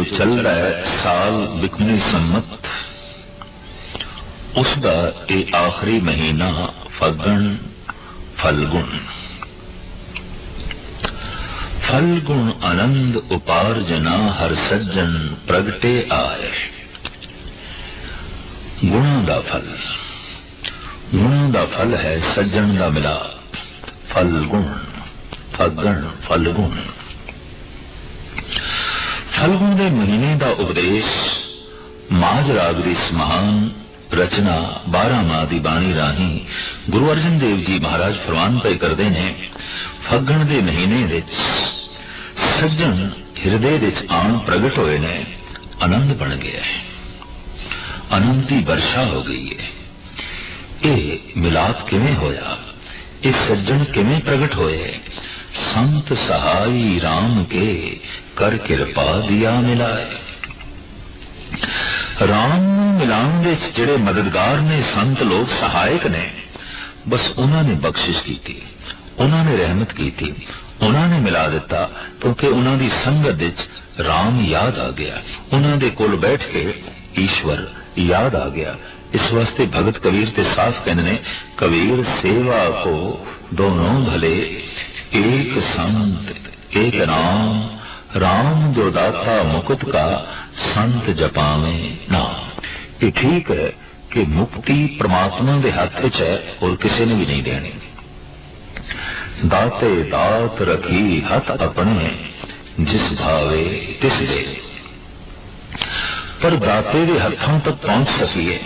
ਜੋ ਚੱਲਦਾ ਹੈ, ਸਾਲ ਬਿਕਮੀ ਸੰਮਤ, ਉਸ ਦਾ ਇਹ ਆਖਰੀ ਮਹੀਨਾ ਫੱਗਣ ਫਲਗੁਣ। ਫਲਗੁਣ ਆਨੰਦ ਉਪਾਰਜਨਾ ਹਰ ਸੱਜਣ ਪ੍ਰਗਟੇ ਆਏ। ਗੁਣਾਂ ਦਾ ਫਲ, ਗੁਣਾਂ ਦਾ ਫਲ ਹੈ ਸੱਜਣ ਦਾ ਮਿਲਾਪ। ਫਲਗੁਣ ਫੱਗਣ ਫਲਗੁਣ। ਫਲਗੁਣ ਦੇ ਮਹੀਨੇ ਦਾ ਉਪਦੇਸ਼, ਮਾਝ ਰਾਗ ਦੀ ਇਸ ਰਚਨਾ 12 ਮਾਹ ਦੀ ਬਾਣੀ ਰਾਹੀਂ ਗੁਰੂ ਅਰਜਨ ਦੇਵ ਜੀ ਮਹਾਰਾਜ ਫਰਮਾਨ ਪਏ ਕਰਦੇ ਨੇ, ਫੱਗਣ ਦੇ ਮਹੀਨੇ ਵਿੱਚ ਸੱਜਣ ਹਿਰਦੇ ਵਿੱਚ ਆਣ ਪ੍ਰਗਟ ਹੋਏ ਨੇ, ਆਨੰਦ ਬਣ ਗਿਆ ਹੈ। ਆਨੰਦ ਦੀ ਵਰਸ਼ਾ ਹੋ ਗਈ ਹੈ। ਇਹ ਮਿਲਾਪ ਕਿਵੇਂ ਹੋਇਆ? ਇਹ ਸੱਜਣ ਕਿਵੇਂ ਪ੍ਰਗਟ ਹੋਏ? ਸੰਤ ਸਹਾਈ RAM ਕੇ ਕਰ ਕਿਰਪਾ ਦਿਆ ਮਿਲਾਏ। ਰਾਮ ਨੂੰ ਮਿਲਾਉਣ ਦੇ ਜਿਹੜੇ ਮਦਦਗਾਰ ਨੇ, ਸੰਤ ਲੋਕ ਸਹਾਇਕ ਨੇ, ਬਸ ਉਹਨਾਂ ਨੇ ਬਖਸ਼ਿਸ਼ ਕੀਤੀ, ਉਹਨਾਂ ਨੇ ਰਹਿਮਤ ਕੀਤੀ, ਉਹਨਾਂ ਨੇ ਮਿਲਾ ਦਿੱਤਾ, ਕਿਉਂਕਿ ਉਹਨਾਂ ਦੀ ਸੰਗਤ ਵਿੱਚ ਰਾਮ ਯਾਦ ਆ ਗਿਆ। ਉਹਨਾਂ ਦੇ ਕੋਲ ਬੈਠ ਕੇ ਈਸ਼ਵਰ ਯਾਦ ਆ ਗਿਆ। ਇਸ ਵਾਸਤੇ ਭਗਤ ਕਬੀਰ ਤੇ ਸਾਫ਼ ਕਹਿੰਦੇ ਨੇ, ਕਬੀਰ ਸੇਵਾ ਕੋ ਦੋਨੋਂ ਭਲੇ। ਏਕ ਸੰਤ, ਏਕ ਨਾਮ, ਰਾਮ ਜੋ ਦਾਤਾ ਮੁਕਤ ਕਾ ਸੰਤ ਜਪਾਵੇਂ ਨਾਮ। ਇਹ ਠੀਕ ਹੈ ਕਿ ਮੁਕਤੀ ਪ੍ਰਮਾਤਮਾ ਦੇ ਹੱਥ ਚ ਹੈ, ਹੋਰ ਕਿਸੇ ਨੇ ਵੀ ਨਹੀਂ ਦੇਣੀ। ਦਾਤੇ ਦਾਤ ਰਖੀ ਹੱਥ ਆਪਣੇ, ਜਿਸ ਭਾਵੇ ਤਿਸ ਦੇ। ਪਰ ਦਾਤੇ ਦੇ ਹੱਥਾਂ ਤੱਕ ਪਹੁੰਚ ਸਕੀਏ।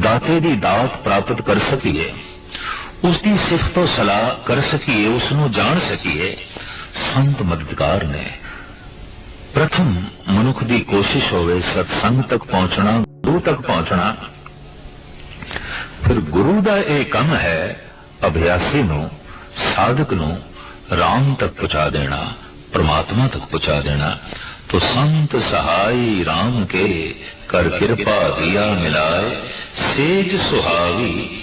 ਦਾਤੇ ਦੀ ਦਾਤ ਪ੍ਰਾਪਤ ਕਰ ਸਕੀਏ। ਉਸ ਦੀ ਸਿਫਤੋ ਸਲਾਹ ਕਰ ਸਕੀਏ ਉਸ ਨੂੰ ਜਾਣ ਸਕੀਏ। ਸੰਤ ਮਦਦਗਾਰ ਨੇ। ਪ੍ਰਥਮ ਮਨੁੱਖ ਦੀ ਕੋਸ਼ਿਸ਼ ਹੋਵੇ ਸਤਸੰਗ ਤੱਕ ਪਹੁੰਚਣਾ, ਗੁਰੂ ਤੱਕ ਪਹੁੰਚਣਾ। ਫਿਰ ਗੁਰੂ ਦਾ ਇਹ ਕੰਮ ਹੈ ਅਭਿਆਸੀ ਨੂੰ, ਸਾਧਕ ਨੂੰ ਰਾਮ ਤੱਕ ਪਹੁੰਚਾ ਦੇਣਾ, ਪ੍ਰਮਾਤਮਾ ਤੱਕ ਪਹੁੰਚਾ ਦੇਣਾ। ਤੋ ਸੰਤ ਸਹਾਈ ਰਾਮ ਕੇ ਕਰ ਕਿਰਪਾ ਦਿਆ ਮਿਲਾਏ, ਸੇਜ ਸੁਹਾਵੀ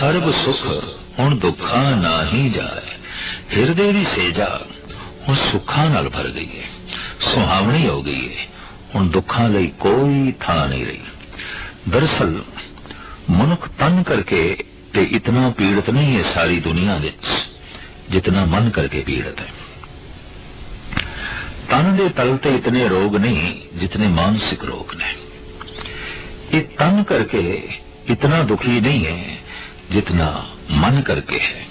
ਸਰਬ ਸੁਖ ਹੁਣ ਦੁੱਖਾਂ ਨਾਹੀ ਜਾਏ, ਹਿਰਦੇ ਦੀ ਸੇਜਾ ਹੁਣ ਸੁੱਖਾਂ ਨਾਲ ਭਰ ਗਈ ਹੈ ਸੁਹਾਵਣੀ ਹੋ ਗਈ ਹੈ ਹੁਣ ਦੁੱਖਾਂ ਲਈ ਕੋਈ ਥਾਂ ਨਹੀਂ ਰਹੀ। ਦਰਸਲ ਮਨੁੱਖ ਤਨ ਕਰਕੇ ਤੇ ਇਤਨਾ ਪੀੜਤ ਨਹੀਂ ਹੈ ਸਾਰੀ ਦੁਨੀਆ ਵਿੱਚ, ਜਿਤਨਾ ਮਨ ਕਰਕੇ ਪੀੜਤ ਹੈ। ਤਨ ਦੇ ਤਲ ਤੇ ਇਤਨੇ ਰੋਗ ਨਹੀਂ, ਜਿਤਨੇ ਮਾਨਸਿਕ ਰੋਗ ਨੇ। ਇਹ ਤਨ ਕਰਕੇ ਇਤਨਾ ਦੁਖੀ ਨਹੀਂ ਹੈ ਜਿਤਨਾ ਮਨ ਕਰਕੇ। ਹੈ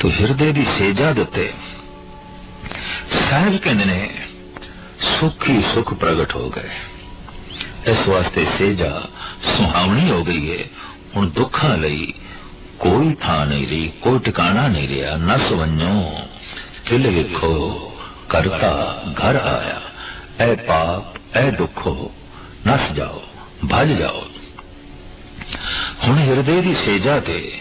ਤੋ ਹਿਰਦੇ ਦੀ ਸੇਜਾ ਦਿੱਤੇ ਸਾਹਿਬ ਕਹਿੰਦੇ ਨੇ, ਸੁਖ ਸੁਖ ਪ੍ਰਗਟ ਹੋ ਗਏ। ਇਸ ਵਾਸਤੇ ਸੇਜਾ ਸੁਹਾਵਣੀ ਹੋ ਗਈ ਹੈ ਹੁਣ ਦੁੱਖਾਂ ਲਈ ਕੋਈ ਥਾਂ ਨਹੀਂ ਰਹੀ, ਕੋਈ ਟਿਕਾਣਾ ਨਹੀਂ ਰਿਹਾ। ਨਸ ਵੰਨੋ ਕਿਲ ਵੇਖੋ, ਕਰਤਾ ਘਰ ਆਇਆ। ਐ ਪਾਪ ਐ ਦੁੱਖੋ, ਨਸ ਜਾਓ, ਭਜ ਜਾਓ। ਹੁਣ ਹਿਰਦੇ ਦੀ ਸੇਜਾ ਤੇ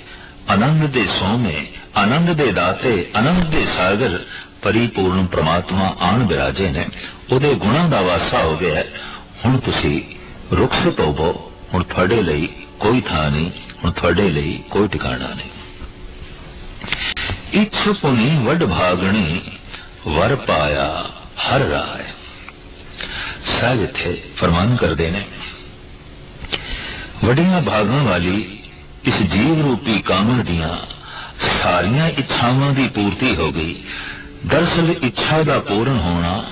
ਆਨੰਦ ਦੇ ਸੋਮੇ, ਆਨੰਦ ਦੇ ਦਾਤੇ, ਆਨੰਦ ਦੇ ਸਾਗਰ, ਪਰਿਪੂਰਨ ਪ੍ਰਮਾਤਮਾ ਆਣ ਬਿਰਾਜੇ ਨੇ। ਉਹਦੇ ਗੁਣਾਂ ਦਾ ਵਾਸਾ ਹੋ ਗਿਆ ਹੁਣ ਤੁਸੀਂ ਰੁਖਸਤ ਹੋਵੋ ਹੁਣ ਤੁਹਾਡੇ ਲਈ ਕੋਈ ਥਾਂ ਨਹੀਂ, ਹੁਣ ਤੁਹਾਡੇ ਲਈ ਕੋਈ ਟਿਕਾਣਾ ਨਹੀਂ। ਇਛ ਵੱਡ ਭਾਗਣੀ, ਵਰ ਪਾਇਆ ਹਰ ਰਾਏ। ਸਾਹਿਬ ਇੱਥੇ ਫਰਮਾਨ ਕਰਦੇ ਨੇ ਵੱਡੀਆਂ ਭਾਗਾਂ ਵਾਲੀ ਇਸ ਜੀਵ ਰੂਪੀ ਕਾਮਨ ਦੀਆਂ ਸਾਰੀਆਂ ਇੱਛਾਵਾਂ ਦੀ ਪੂਰਤੀ ਹੋ ਗਈ। ਦਰਸਲ ਇੱਛਾ ਦਾ ਪੂਰਨ ਹੋਣਾ,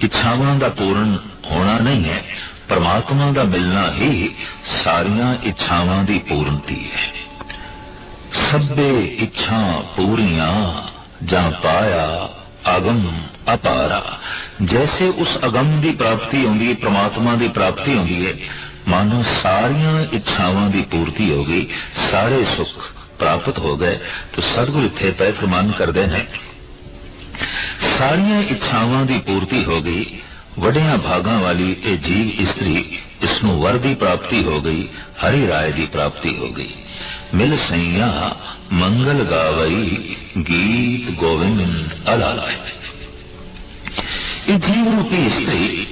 ਇੱਛਾਵਾਂ ਦਾ ਪੂਰਨ ਹੋਣਾ ਨਹੀਂ ਹੈ, ਪਰਮਾਤਮਾ ਦਾ ਮਿਲਣਾ ਹੀ ਸਾਰੀਆਂ ਇੱਛਾਵਾਂ ਦੀ ਪੂਰਨਤੀ ਹੈ। ਸਭੇ ਇੱਛਾ ਪੂਰੀਆਂ, ਜਾਂ ਪਾਇਆ ਅਗਮ ਅਪਾਰਾ। ਜੈਸੇ ਉਸ ਅਗਮ ਦੀ ਪ੍ਰਾਪਤੀ ਹੁੰਦੀ ਹੈ ਪ੍ਰਮਾਤਮਾ ਦੀ ਪ੍ਰਾਪਤੀ ਹੁੰਦੀ ਹੈ ਮਾਨੋ ਸਾਰੀਆਂ ਇੱਛਾਵਾਂ ਦੀ ਪੂਰਤੀ ਹੋ ਗਈ, ਸਾਰੇ ਸੁੱਖ ਪ੍ਰਾਪਤ ਹੋ ਗਏ, ਤਾਂ ਸਤਿਗੁਰ ਇੱਥੇ ਪੈ ਫਰਮਾਨ ਕਰਦੇ ਨੇ। ਸਾਰੀਆਂ ਇੱਛਾਵਾਂ ਦੀ ਪੂਰਤੀ ਹੋ ਗਈ, ਵੱਡਿਆਂ ਭਾਗਾਂ ਵਾਲੀ ਇਹ ਜੀਵ ਇਸਤਰੀ ਇਸ ਨੂੰ ਵਰ ਦੀ ਪ੍ਰਾਪਤੀ ਹੋ ਗਈ, ਹਰੀ ਰਾਏ ਦੀ ਪ੍ਰਾਪਤੀ ਹੋ ਗਈ। ਮਿਲ ਸਈਆ ਮੰਗਲ ਗਾਵਈ, ਗੀਤ ਗੋਵਿੰਦ ਅਲਾਲਾਏ ਇਹ ਜੀਵ ਰੂਪੀ ਇਸਤਰੀ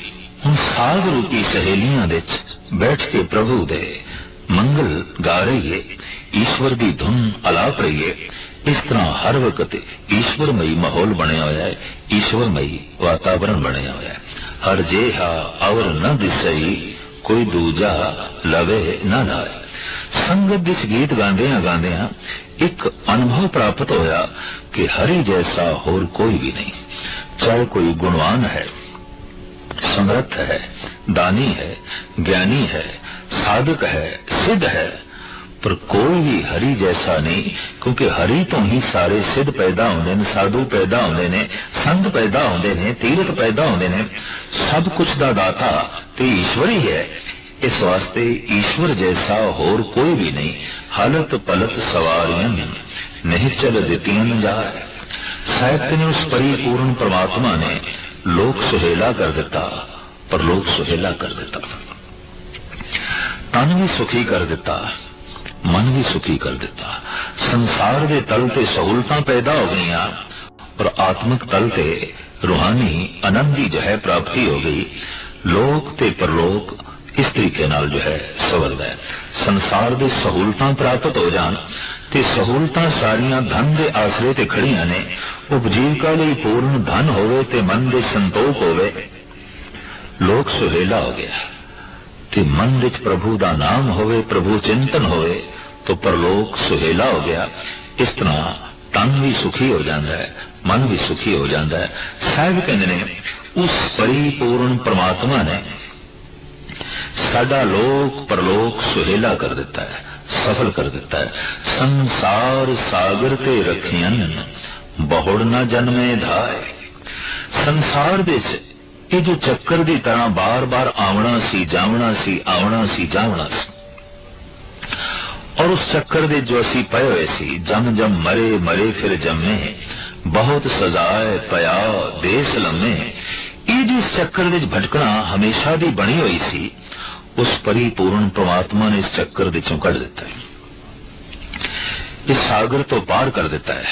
ਹੁਣ ਸਾਗ ਰੂਪੀ ਸਹੇਲੀਆਂ ਵਿੱਚ ਬੈਠ ਕੇ ਪ੍ਰਭੂ ਦੇ ਮੰਗਲ ਗਾ ਰਹੀ ਈਸ਼ਵਰ ਦੀ ਧੁਨ ਅਲਾਪ ਰਹੀ ਇਸ ਤਰ੍ਹਾਂ ਹਰ ਵਕਤ ਈਸ਼ਵਰਮਈ ਮਾਹੌਲ ਬਣਿਆ ਹੋਇਆ ਹੈ, ਈਸ਼ਵਰਮਈ ਵਾਤਾਵਰਣ ਬਣਿਆ ਹੋਇਆ ਹੈ। ਹਰ ਜੇਹਾ ਅਵਰ ਨ ਦਿਸਈ, ਕੋਈ ਦੂਜਾ ਲਵੇ ਨਾ ਲਾਏ ਸੰਗਤ ਦੇ ਗੀਤ ਗਾਉਂਦਿਆਂ ਗਾਉਂਦਿਆਂ ਇੱਕ ਅਨੁਭਵ ਪ੍ਰਾਪਤ ਹੋਇਆ ਕਿ ਹਰੀ ਜੈਸਾ ਹੋਰ ਕੋਈ ਵੀ ਨਹੀਂ। ਚਾਹੇ ਕੋਈ ਗੁਣਵਾਨ ਹੈ ਸਮਰੱਥ ਹੈ ਦਾਨੀ ਹੈ ਗਿਆਨੀ ਹੈ ਸਾਧਕ ਹੈ ਸਿੱਧ ਹੈ ਪਰ ਕੋਈ ਵੀ ਹਰੀ ਜੈਸਾ ਨਹੀਂ ਕਿਉਂਕਿ ਹਰੀ ਤੋਂ ਹੀ ਸਾਰੇ ਸਿੱਧ ਪੈਦਾ ਹੁੰਦੇ ਨੇ ਸਾਧੂ ਪੈਦਾ ਹੁੰਦੇ ਨੇ ਸੰਤ ਪੈਦਾ ਹੁੰਦੇ ਨੇ ਤੀਰਥ ਪੈਦਾ ਹੁੰਦੇ ਨੇ ਸਭ ਕੁਝ ਦਾ ਦਾਤਾ ਤੇ ਈਸ਼ਵਰ ਹੀ ਹੈ ਇਸ ਵਾਸਤੇ ਈਸ਼ਵਰ ਜੈਸਾ ਹੋਰ ਕੋਈ ਵੀ ਨਹੀਂ ਹਾਲਤ ਪਲਤ ਸਵਾਰੀਆਂ ਨਹੀਂ ਚੱਲ ਦਿੱਤੀਆਂ ਨ ਜਾਏ ਸਾਹਿਤ ਨੇ ਉਸ ਪਰਿਪੂਰਨ ਪ੍ਰਮਾਤਮਾ ਨੇ ਲੋਕ ਸੁਹੇਲਾ ਕਰ ਦਿੱਤਾ, ਪਰ ਲੋਕ ਸੁਹੇਲਾ ਕਰ ਦਿੱਤਾ। ਤਨ ਵੀ ਸੁਖੀ ਕਰ ਦਿੱਤਾ, ਮਨ ਵੀ ਸੁਖੀ ਕਰ ਦਿੱਤਾ। ਸੰਸਾਰ ਦੇ ਤਲ ਤੇ ਸਹੂਲਤਾਂ ਪੈਦਾ ਹੋ ਗਈਆਂ, ਪਰ ਆਤਮਿਕ ਤਲ ਤੇ ਰੂਹਾਨੀ ਆਨੰਦ ਦੀ ਜੋ ਹੈ ਪ੍ਰਾਪਤੀ ਹੋ ਗਈ। ਲੋਕ ਤੇ ਪਰਲੋਕ ਇਸ ਤਰੀਕੇ ਨਾਲ ਜੋ ਹੈ ਸਵਰਦਾ ਹੈ। ਸੰਸਾਰ ਦੇ ਸਹੂਲਤਾਂ ਪ੍ਰਾਪਤ ਹੋ ਜਾਣ ਤੇ ਸਹੂਲਤਾਂ ਸਾਰੀਆਂ ਧਨ ਦੇ ਆਸਰੇ ਤੇ ਖੜੀਆਂ ਨੇ। ਉਪਜੀਵਕਾ ਲਈ ਪੂਰਨ ਧਨ ਹੋਵੇ ਤੇ ਮਨ ਦੇ ਸੰਤੋਖ ਹੋਵੇ। ਲੋਕ ਸੁਹੇਲਾ ਹੋ ਗਿਆ। ਤੇ ਮਨ ਵਿੱਚ ਪ੍ਰਭੂ ਦਾ ਨਾਮ ਹੋਵੇ, ਪ੍ਰਭੂ ਚਿੰਤਨ ਹੋਵੇ, ਤਾਂ ਪਰਲੋਕ ਸੁਹੇਲਾ ਹੋ ਗਿਆ। ਇਸ ਤਰ੍ਹਾਂ ਤਨ ਵੀ ਸੁਖੀ ਹੋ ਜਾਂਦਾ ਹੈ, ਮਨ ਵੀ ਸੁਖੀ ਹੋ ਜਾਂਦਾ ਹੈ। ਸਾਹਿਬ ਕਹਿੰਦੇ ਨੇ, ਉਸ ਪਰਿਪੂਰਨ ਪ੍ਰਮਾਤਮਾ ਨੇ ਸਾਡਾ ਲੋਕ ਪਰਲੋਕ ਸੁਹੇਲਾ ਕਰ ਦਿੱਤਾ ਹੈ। ਸਫਲ ਕਰ ਦਿੱਤਾ ਹੈ ਸੰਸਾਰ ਸਾਗਰ ਤੇ ਰੱਖਿਆਂ ਬਹੁੜ ਨਾ ਜਨਮੇ ਧਾਏ ਸੰਸਾਰ ਦੇ ਵਿੱਚ ਇਹ ਜੋ ਚੱਕਰ ਦੀ ਤਰ੍ਹਾਂ ਬਾਰ-ਬਾਰ ਆਉਣਾ ਸੀ ਜਾਵਣਾ ਸੀ ਆਉਣਾ ਸੀ ਜਾਵਣਾ ਸੀ ਔਰ ਉਸ ਚੱਕਰ ਦੇ ਜੋ ਅਸੀਂ ਪਏ ਹੋਏ ਸੀ ਜਮ ਜਮ ਮਰੇ ਮਰੇ ਫਿਰ ਜੰਮੇ ਬਹੁਤ ਸਜ਼ਾਏ ਪਿਆ ਦੇਸ ਲੰਮੇ ਇਹ ਜੋ ਚੱਕਰ ਵਿੱਚ ਭਟਕਣਾ ਹਮੇਸ਼ਾ ਦੀ ਬਣੀ ਹੋਈ ਸੀ ਉਸ ਪਰਿਪੂਰਨ ਪ੍ਰਮਾਤਮਾ ਨੇ ਇਸ ਚੱਕਰ ਦੇ ਚੋਂ ਕੱਢ ਦਿੱਤਾ ਹੈ। ਇਸ ਸਾਗਰ ਤੋਂ ਪਾਰ ਕਰ ਦਿੱਤਾ ਹੈ।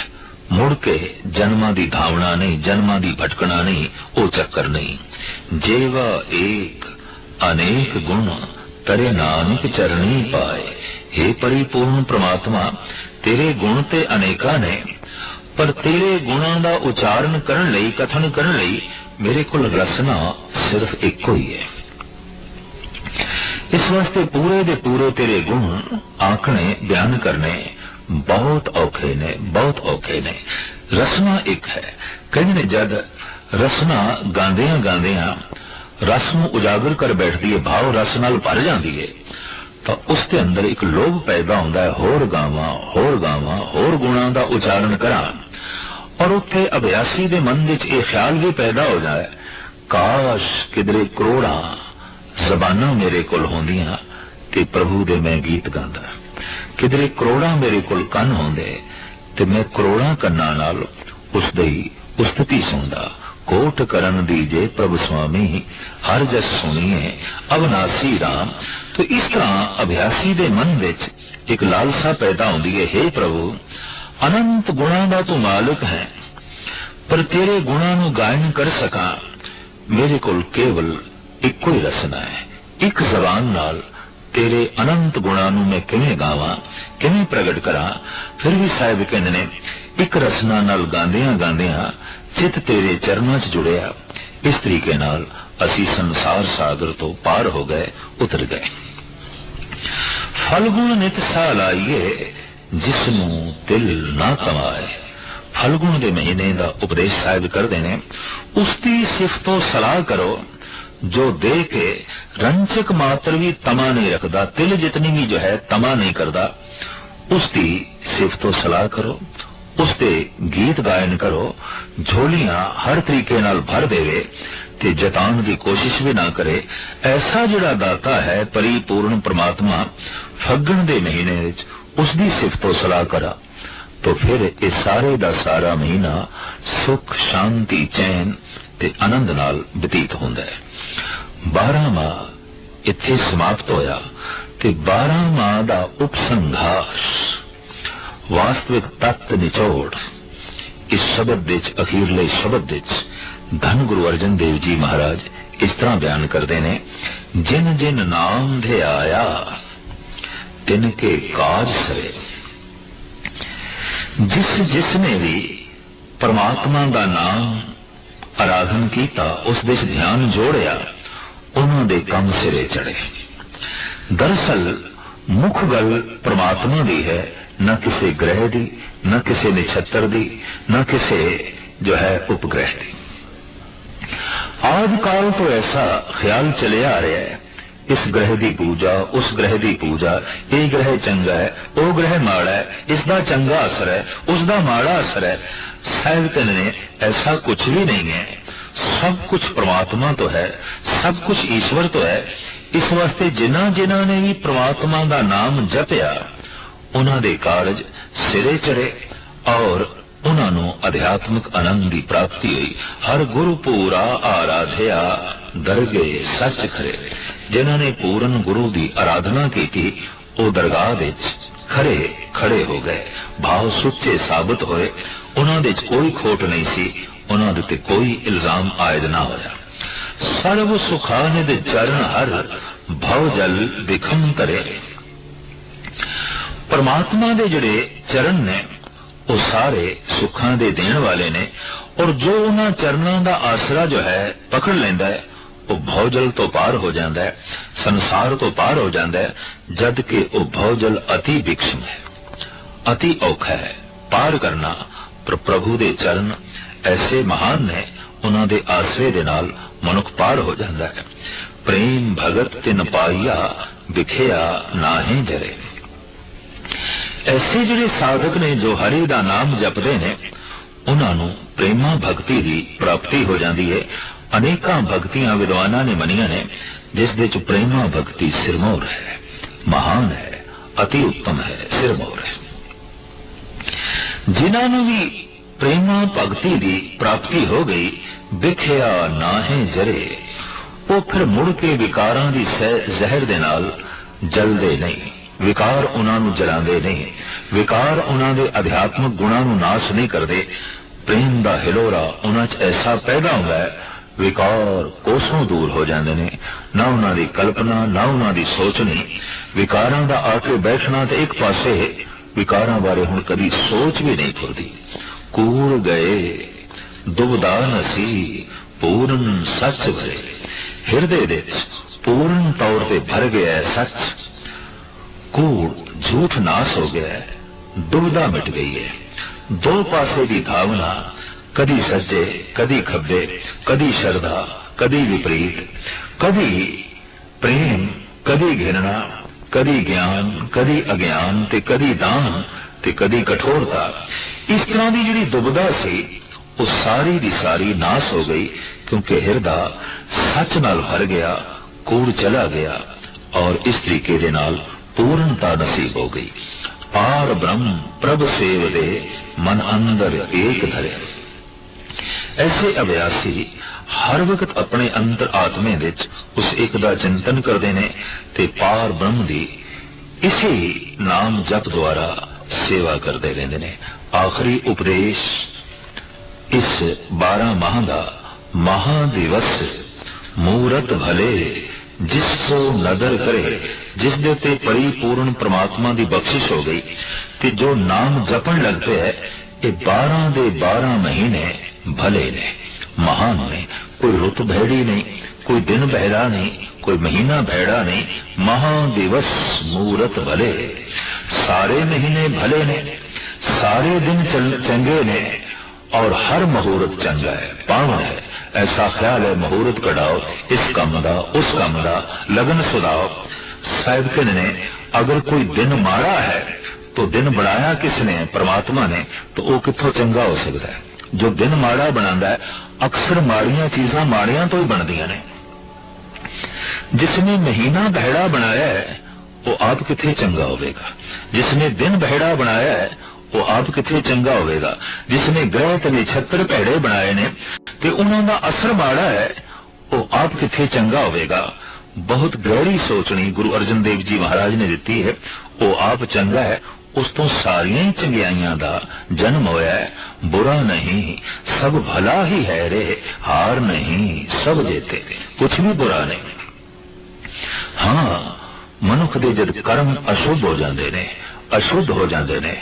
ਮੁੜ ਕੇ ਜਨਮਾਂ ਦੀ ਧਾਵਣਾ ਨਹੀਂ, ਜਨਮਾਂ ਦੀ ਭਟਕਣਾ ਨਹੀਂ, ਉਹ ਚੱਕਰ ਨਹੀਂ। ਜੇਵਾ ਏਕ ਅਨੇਕ ਗੁਣ ਤਰੇ ਨਾਨਕ ਚਰਣੀ ਪਾਏ। हे ਪਰਿਪੂਰਨ ਪ੍ਰਮਾਤਮਾ, ਤੇਰੇ ਗੁਣ ਤੇ ਅਨੇਕਾਂ ਨੇ, ਪਰ ਤੇਰੇ ਗੁਣਾਂ ਦਾ ਉਚਾਰਨ ਕਰਨ ਲਈ, ਕਥਨ ਕਰਨ ਲਈ ਮੇਰੇ ਕੋਲ ਰਸਨਾ ਸਿਰਫ ਇੱਕੋ ਹੀ ਹੈ। ਇਸ ਵਾਸਤੇ ਪੂਰੇ ਦੇ ਪੂਰੇ ਤੇਰੇ ਗੁਣ ਆਖਣੇ ਬਿਆਨ ਕਰਨੇ ਬਹੁਤ ਔਖੇ ਨੇ, ਬਹੁਤ ਔਖੇ ਨੇ। ਰਸਨਾ ਇੱਕ ਹੈ। ਕਹਿੰਦੇ ਨੇ, ਜਦ ਰਸਨਾ ਗਾਉਂਦਿਆਂ ਗਾਉਂਦਿਆਂ ਰਸ ਨੂੰ ਉਜਾਗਰ ਕਰ ਬੈਠਦੀ ਹੈ ਭਾਵ ਰਸ ਨਾਲ ਭਰ ਜਾਂਦੀ ਹੈ ਤਾਂ ਉਸ ਦੇ ਅੰਦਰ ਇੱਕ ਲੋਭ ਪੈਦਾ ਹੁੰਦਾ ਹੈ ਹੋਰ ਗਾਵਾਂ ਹੋਰ ਗਾਵਾਂ, ਹੋਰ ਗੁਣਾਂ ਦਾ ਉਚਾਰਨ ਕਰਾਂ। ਔਰ ਉੱਥੇ ਅਭਿਆਸੀ ਦੇ ਮਨ ਵਿੱਚ ਇਹ ਖਿਆਲ ਵੀ ਪੈਦਾ ਹੋ ਜਾਏ ਕਾਸ਼ ਕਿਦਰੇ ਕਰੋੜਾਂ ਜ਼ਬਾਨਾਂ ਮੇਰੇ ਕੋਲ ਹੁੰਦੀਆਂ ਤੇ ਪ੍ਰਭੂ ਦੇ ਮੈਂ ਗੀਤ ਗਾਉਂਦਾ। ਕਿਦਰੇ ਕਰੋੜਾਂ ਮੇਰੇ ਕੋਲ ਕੰਨ ਹੁੰਦੇ ਤੇ ਮੈਂ ਕਰੋੜਾਂ ਕੰਨਾਂ ਨਾਲ ਉਸ ਦੀ ਉਸਤਤੀ ਸੁਣਦਾ। ਕੋਟ ਕਰਨ ਦੀਜੇ ਪ੍ਰਭ ਸੁਆਮੀ, ਹਰ ਜਸ ਸੁਣੀਏ, ਅਵਨਾਸੀ ਰਾਮ। ਤੋ ਇਸ ਤਰ੍ਹਾਂ ਅਭਿਆਸੀ ਦੇ ਮਨ ਵਿੱਚ ਇੱਕ ਲਾਲਸਾ ਪੈਦਾ ਹੁੰਦੀ ਹੈ हे ਪ੍ਰਭੂ, ਅਨੰਤ ਗੁਣਾਂ ਦਾ ਤੂੰ ਮਾਲਕ ਹੈ, ਪਰ ਤੇਰੇ ਗੁਣਾਂ ਨੂੰ ਗਾਇਨ ਕਰ ਸਕਾਂ, ਮੇਰੇ ਕੋਲ ਕੇਵਲ ਇੱਕੋ ਹੀ ਰਸਨਾ ਹੈ। ਇੱਕ ਜ਼ਬਾਨ ਨਾਲ ਤੇਰੇ ਅਨੰਤ ਗੁਣਾਂ ਨੂੰ ਮੈਂ ਕਿਵੇਂ ਗਾਵਾਂ, ਕਿਵੇਂ ਪ੍ਰਗਟ ਕਰਾਂ, ਫਿਰ ਵੀ ਸਾਹਿਬ ਕਹਿੰਦੇ ਨੇ, ਇੱਕ ਰਸਨਾ ਨਾਲ ਗਾਉਂਦਿਆਂ ਗਾਉਂਦਿਆਂ ਚਿੱਤ ਤੇਰੇ ਚਰਨਾਂ 'ਚ ਜੁੜਿਆ। ਇਸ ਤਰੀਕੇ ਨਾਲ ਅਸੀਂ ਸੰਸਾਰ ਸਾਗਰ ਤੋਂ ਪਾਰ ਹੋ ਗਏ, ਉਤਰ ਗਏ। ਫਲਗੁਣ ਨਿਤ ਸਾ ਲਾਈਏ ਜਿਸ ਨੂੰ ਦਿਲ ਨਾ ਕਮਾਏ। ਫਲਗੁਣ ਦੇ ਮਹੀਨੇ ਦਾ ਉਪਦੇਸ਼ ਸਾਹਿਬ ਕਰਦੇ ਨੇ, ਉਸ ਦੀ ਸਿਫਤੋ ਸਲਾਹ ਕਰੋ ਜੋ ਦੇ ਕੇ ਰੰਸਕ ਮਾਤਰ ਵੀ ਤਮਾ ਨਹੀਂ ਰੱਖਦਾ, ਤਿਲ ਜਿਤਨੀ ਵੀ ਜੋ ਹੈ ਤਮਾ ਨਹੀਂ ਕਰਦਾ, ਉਸ ਦੀ ਸਿਫਤੋ ਸਲਾਹ ਕਰੋ, ਉਸ ਤੇ ਗੀਤ ਗਾਇਨ ਕਰੋ, ਝੋਲੀਆਂ ਹਰ ਤਰੀਕੇ ਨਾਲ ਭਰ ਦੇਵੇ ਤੇ ਜਤਾਉਣ ਦੀ ਕੋਸ਼ਿਸ਼ ਵੀ ਨਾ ਕਰੇ। ਐਸਾ ਜਿਹੜਾ ਦਾਤਾ ਹੈ, ਪਰਿਪੂਰਨ ਪ੍ਰਮਾਤਮਾ, ਫੱਗਣ ਦੇ ਮਹੀਨੇ ਵਿੱਚ ਉਸ ਦੀ ਸਿਫਤੋ ਸਲਾਹ ਕਰਾ। ਤੋ ਫਿਰ ਇਹ ਸਾਰੇ ਦਾ ਸਾਰਾ ਮਹੀਨਾ ਸੁਖ, ਸ਼ਾਂਤੀ, ਚੈਨ ਤੇ ਆਨੰਦ ਨਾਲ ਬਤੀਤ ਹੁੰਦਾ ਹੈ। 12 ਮਾਹ ਇੱਥੇ ਸਮਾਪਤ ਹੋਇਆ ਤੇ 12 ਦਾ ਉਪਸੰਘਾਸ਼ ਵਾਸਤਵਿਕ ਤੱਤ ਨਿਚੋੜ ਇਸ ਸ਼ਬਦ ਵਿੱਚ, ਅਖੀਰਲੇ ਸ਼ਬਦ ਵਿੱਚ ਧੰਨ ਗੁਰੂ ਅਰਜਨ ਦੇਵ ਜੀ ਮਹਾਰਾਜ ਇਸ ਤਰ੍ਹਾਂ ਬਿਆਨ ਕਰਦੇ ਨੇ, ਜਿਨ ਜਿਨ ਨਾਮ ਦੇ ਆਇਆ, ਤਿਨ ਕੇ ਕਾਜ ਸਰੇ। ਜਿਸ ਜਿਸ ਨੇ ਵੀ ਪਰਮਾਤਮਾ ਦਾ ਨਾਮ ਆਰਾਧਨ ਕੀਤਾ, ਉਸ ਦੇ ਧਿਆਨ ਜੋੜਿਆ, ਉਹਨਾਂ ਦੇ ਕੰਮ ਸਿਰੇ ਚੜੇ। ਦਰਅਸਲ, ਮੁੱਖ ਗੱਲ ਪ੍ਰਮਾਤਮਾ ਦੀ ਹੈ, ਨਾ ਕਿਸੇ ਗ੍ਰਹਿ ਦੀ, ਨਾ ਕਿਸੇ ਨਛੱਤਰ ਦੀ, ਨਾ ਕਿਸੇ ਜੋ ਹੈ ਉਪਗ੍ਰਹਿ ਦੀ। ਆਦ ਕਾਲ ਤੋਂ ਐਸਾ ਖਿਆਲ ਚਲਿਆ ਆ ਰਿਹਾ ਹੈ, ਇਸ ਗ੍ਰਹਿ ਦੀ ਪੂਜਾ, ਉਸ ਗ੍ਰਹਿ ਦੀ ਪੂਜਾ, ਇਹ ਗ੍ਰਹਿ ਚੰਗਾ ਹੈ, ਉਹ ਗ੍ਰਹਿ ਮਾੜਾ ਹੈ, ਇਸ ਦਾ ਚੰਗਾ ਅਸਰ ਹੈ, ਉਸ ਦਾ ਮਾੜਾ ਅਸਰ ਹੈ। ਸਾਹਿਬ ਨੇ ਐਸਾ ਕੁਝ ਵੀ ਨਹੀਂ ਹੈ ਸਭ ਕੁਝ ਪ੍ਰਮਾਤਮਾ ਤੋਂ ਹੈ ਸਭ ਕੁਝ ਈਸ਼ਵਰ ਤੋਂ ਹੈ ਇਸ ਵਾਸਤੇ ਜਿਨ੍ਹਾਂ ਜਿਨ੍ਹਾਂ ਨੇ ਵੀ ਪ੍ਰਮਾਤਮਾ ਦਾ ਨਾਮ ਜਪਿਆ ਉਹਨਾਂ ਦੇ ਕਾਰਜ ਸਿਰੇ ਚੜੇ ਔਰ ਉਹਨਾਂ ਨੂੰ ਅਧਿਆਤਮਿਕ ਆਨੰਦ ਦੀ ਪ੍ਰਾਪਤੀ ਹੋਈ ਹਰ ਗੁਰੂ ਪੂਰਾ ਆਰਾਧਿਆ ਦਰਗੇ ਸੱਚ ਖਰੇ ਜਿਨ੍ਹਾਂ ਨੇ ਪੂਰਨ ਗੁਰੂ ਦੀ ਆਰਾਧਨਾ ਕੀਤੀ ਉਹ ਦਰਗਾਹ ਵਿੱਚ ਖੜੇ ਖੜੇ ਹੋ ਗਏ ਭਾਵ ਸੁੱਚੇ ਸਾਬਤ ਹੋਏ ਉਹਨਾਂ ਦੇ ਕੋਈ ਖੋਟ ਨਹੀਂ ਸੀ, ਉਹਨਾਂ ਦੇ ਤੇ ਕੋਈ ਇਲਜ਼ਾਮ ਆਇਦ ਨਾ ਹੋਇਆ। ਸਰਬ ਸੁਖਾ ਨਿਧ ਚਰਨ ਹਰ ਭਵ ਜਲ ਵਿਖਮ ਤਰੇ। ਪਰਮਾਤਮਾ ਦੇ ਜਿਹੜੇ ਚਰਨ ਨੇ, ਉਹ ਸਾਰੇ ਸੁੱਖਾਂ ਦੇ ਦੇਣ ਵਾਲੇ ਨੇ, ਔਰ ਜੋ ਉਹਨਾਂ ਚਰਨਾਂ ਦਾ ਆਸਰਾ ਜੋ ਹੈ, ਪਕੜ ਲੈਂਦਾ ਹੈ, ਉਹ ਭੌਜਲ ਤੋਂ ਪਾਰ ਹੋ ਜਾਂਦਾ ਹੈ, ਸੰਸਾਰ ਤੋਂ ਪਾਰ ਹੋ ਜਾਂਦਾ ਹੈ, ਜਦ ਕਿ ਉਹ ਭੌਜਲ ਅਤੀ ਵਿਕਸ਼ਮ ਹੈ। ਅਤੀ ਔਖਾ ਹੈ, ਪਾਰ ਕਰਨਾ ਪਰ ਪ੍ਰਭੂ ਦੇ ਚਰਨ ਐਸੇ ਮਹਾਨ ਨੇ, ਉਹਨਾਂ ਦੇ ਆਸਰੇ ਦੇ ਨਾਲ ਮਨੁੱਖ ਪਾਰ ਹੋ ਜਾਂਦਾ ਹੈ। ਪ੍ਰੇਮ ਭਗਤ ਤੇ ਪਾਈਆ ਵਿਖਿਆ ਨਾਹੀਂ ਜਰੇ। ਐਸੇ ਜਿਹੜੇ ਸਾਧਕ ਨੇ ਜੋ ਹਰੀ ਦਾ ਨਾਮ ਜਪਦੇ ਨੇ, ਉਹਨਾਂ ਨੂੰ ਪ੍ਰੇਮਾ ਭਗਤੀ ਦੀ ਪ੍ਰਾਪਤੀ ਹੋ ਜਾਂਦੀ ਹੈ ਅਨੇਕਾਂ ਭਗਤੀਆਂ ਵਿਦਵਾਨਾਂ ਨੇ ਮੰਨੀਆਂ ਨੇ, ਜਿਸ ਦੇ ਚ ਪ੍ਰੇਮਾ ਭਗਤੀ ਸਿਰਮੌਰ ਹੈ, ਮਹਾਨ ਹੈ, ਅਤੀ ਉੱਤਮ ਹੈ, ਸਿਰਮੌਰ ਹੈ। ਜਿਨ੍ਹਾਂ ਨੂੰ ਵੀ ਪ੍ਰੇਮਾ ਭਗਤੀ ਦੀ ਪ੍ਰਾਪਤੀ ਹੋ ਗਈ, ਵਿਖਿਆ ਨਾਹੀਂ ਜਰੇ। ਉਹ ਫਿਰ ਮੁੜ ਕੇ ਵਿਕਾਰਾਂ ਦੀ ਸਹਿ- ਜ਼ਹਿਰ ਦੇ ਨਾਲ ਜਲਦੇ ਨਹੀਂ। ਵਿਕਾਰ ਉਹਨਾਂ ਨੂੰ ਜਲਾਉਂਦੇ ਨਹੀਂ। ਵਿਕਾਰ ਉਹਨਾਂ ਦੇ ਅਧਿਆਤਮਕ ਗੁਣਾਂ ਨੂੰ ਨਾਸ਼ ਨਹੀਂ ਕਰਦੇ। ਪ੍ਰੇਮ ਦਾ ਹਿਲੋਰਾ ਉਹਨਾਂ 'ਚ ਐਸਾ ਪੈਦਾ ਹੁੰਦਾ ਹੈ, ਵਿਕਾਰ ਕੋਸੋਂ ਦੂਰ ਹੋ ਜਾਂਦੇ ਨੇ। ਨਾ ਉਹਨਾਂ ਦੀ ਕਲਪਨਾ, ਨਾ ਉਹਨਾਂ ਦੀ ਸੋਚਣੀ ਵਿਕਾਰਾਂ ਦਾ ਆ ਕੇ ਬੈਠਣਾ ਤੇ ਇੱਕ ਪਾਸੇ ਵਿਕਾਰਾਂ ਬਾਰੇ ਹੁਣ ਕਦੀ ਸੋਚ ਵੀ ਨਹੀਂ ਫੁਰਦੀ ਕੂੜ ਗਏ, ਦੁਬਦਾ ਨਸੀ ਪੂਰਨ ਸੱਚ ਭਰੇ ਹਿਰਦੇ ਦੇ ਵਿੱਚ ਪੂਰਨ ਤੌਰ ਤੇ ਭਰ ਗਿਆ ਹੈ ਸੱਚ। ਕੂੜ ਝੂਠ ਨਾਸ ਹੋ ਗਿਆ ਹੈ, ਦੁਬਦਾ ਮਿਟ ਗਈ ਹੈ। ਦੋ ਪਾਸੇ ਦੀ ਭਾਵਨਾ ਕਦੀ ਸੱਜੇ, ਕਦੀ ਖੱਬੇ, ਕਦੀ ਸ਼ਰਧਾ, ਕਦੀ ਵਿਪਰੀਤ। ਕਦੀ ਪ੍ਰੇਮ, ਕਦੀ ਘਿਰਣਾ। ਕਦੀ ਗਿਆਨ, ਕਦੀ ਅਗਿਆਨ ਤੇ ਕਦੀ ਦਾਨ ਤੇ ਕਦੀ ਕਠੋਰਤਾ। ਇਸ ਤਰ੍ਹਾਂ ਦੀ ਜਿਹੜੀ ਦੁਬਦਾ ਸੀ, ਉਹ ਸਾਰੀ ਦੀ ਸਾਰੀ ਨਾਸ ਹੋ ਗਈ ਕਿਉਂਕਿ ਹਿਰਦਾ ਸੱਚ ਨਾਲ ਭਰ ਗਿਆ, ਕੂੜ ਚਲਾ ਗਿਆ ਔਰ ਇਸ ਤਰੀਕੇ ਦੇ ਨਾਲ ਪੂਰਨਤਾ ਨਸੀਬ ਹੋ ਗਈ। ਪਾਰ ਬ੍ਰਹਮ ਪ੍ਰਭ ਸੇਵ ਦੇ ਮਨ ਅੰਦਰ ਏਕ ਧਰੇ ਐਸੇ ਅਭਿਆਸੀ ਹਰ ਵਕਤ ਆਪਣੇ ਅੰਦਰ ਆਤਮੇ ਵਿੱਚ ਉਸ ਇੱਕ ਦਾ ਚਿੰਤਨ ਕਰਦੇ ਨੇ ਤੇ ਪਾਰ ਬ੍ਰਹਮ ਦੀ ਇਸੇ ਨਾਮ ਜਪ ਦੁਆਰਾ ਸੇਵਾ ਕਰਦੇ ਰਹਿੰਦੇ ਨੇ। ਆਖਰੀ ਉਪਦੇਸ਼ ਇਸ 12 ਮਾਹ ਦਾ ਮਹਾ ਦਿਵਸ ਮੂਰਤ ਭਲੇ ਜਿਸ ਕੋ ਨਦਰ ਕਰੇ ਜਿਸ ਦੇ ਉੱਤੇ ਪਰਿਪੂਰਨ ਪ੍ਰਮਾਤਮਾ ਦੀ ਬਖਸ਼ਿਸ਼ ਹੋ ਗਈ ਤੇ ਜੋ ਨਾਮ ਜਪਣ ਲੱਗ ਪਿਆ ਹੈ, ਇਹ 12 ਦੇ 12 ਮਹੀਨੇ ਭਲੇ ਨੇ। महान में कोई ऋतु भैड़ी नहीं कोई दिन बहरा नहीं कोई महीना भैड़ा नहीं महादिवस मुहूर्त भले सारे महीने भले ने सारे दिन चंगे ने और हर मुहूर्त चंगा है पावन है ऐसा ख्याल है मुहूर्त कढ़ाओ इस कम का उस कम का लगन सुधाओ साहिब ने अगर कोई दिन मारा है तो दिन बनाया किसने परमात्मा ने तो वो कितों चंगा हो सकता है ਜੋ ਦਿਨ ਮਾੜਾ ਬਣਾਉਂਦਾ ਹੈ, ਅਕਸਰ ਮਾੜੀਆਂ ਚੀਜ਼ਾਂ ਮਾੜੀਆਂ ਤੋਂ ਹੀ ਬਣਦੀਆਂ ਨੇ। ਜਿਸਨੇ ਮਹੀਨਾ ਬਹਿੜਾ ਬਣਾਇਆ ਹੈ, ਉਹ ਆਪ ਕਿੱਥੇ ਚੰਗਾ ਹੋਵੇਗਾ? ਜਿਸਨੇ ਦਿਨ ਬਹਿੜਾ ਬਣਾਇਆ ਹੈ, ਉਹ ਆਪ ਕਿਥੇ ਚੰਗਾ ਹੋਵੇਗਾ? ਜਿਸਨੇ ਗ੍ਰਹਿ ਤੇ ਨਛੱਤਰ ਭੈੜੇ ਬਣਾਏ ਨੇ ਤੇ ਉਹਨਾਂ ਦਾ ਅਸਰ ਮਾੜਾ ਹੈ, ਉਹ ਆਪ ਕਿਥੇ ਚੰਗਾ ਹੋਵੇਗਾ? ਬਹੁਤ ਗਹਿਰੀ ਸੋਚਣੀ ਗੁਰੂ ਅਰਜਨ ਦੇਵ ਜੀ ਮਹਾਰਾਜ ਨੇ ਦਿੱਤੀ ਹੈ, ਉਹ ਆਪ ਚੰਗਾ ਹੈ ਉਸ ਤੋਂ ਸਾਰੀਆਂ ਚੰਗਿਆਈਆਂ ਦਾ ਜਨਮ ਹੋਇਆ ਬੁਰਾ ਨਹੀਂ, ਸਭ ਭਲਾ ਹੀ ਹੈ ਰੇ, ਹਾਰ ਨਹੀਂ, ਸਭ ਜੇਤੇ। ਕੁਝ ਵੀ ਬੁਰਾ ਨਹੀਂ। ਹਾਂ, ਮਨੁੱਖ ਦੇ ਜਦ ਕਰਮ ਅਸ਼ੁੱਧ ਹੋ ਜਾਂਦੇ ਨੇ, ਅਸ਼ੁੱਧ ਹੋ ਜਾਂਦੇ ਨੇ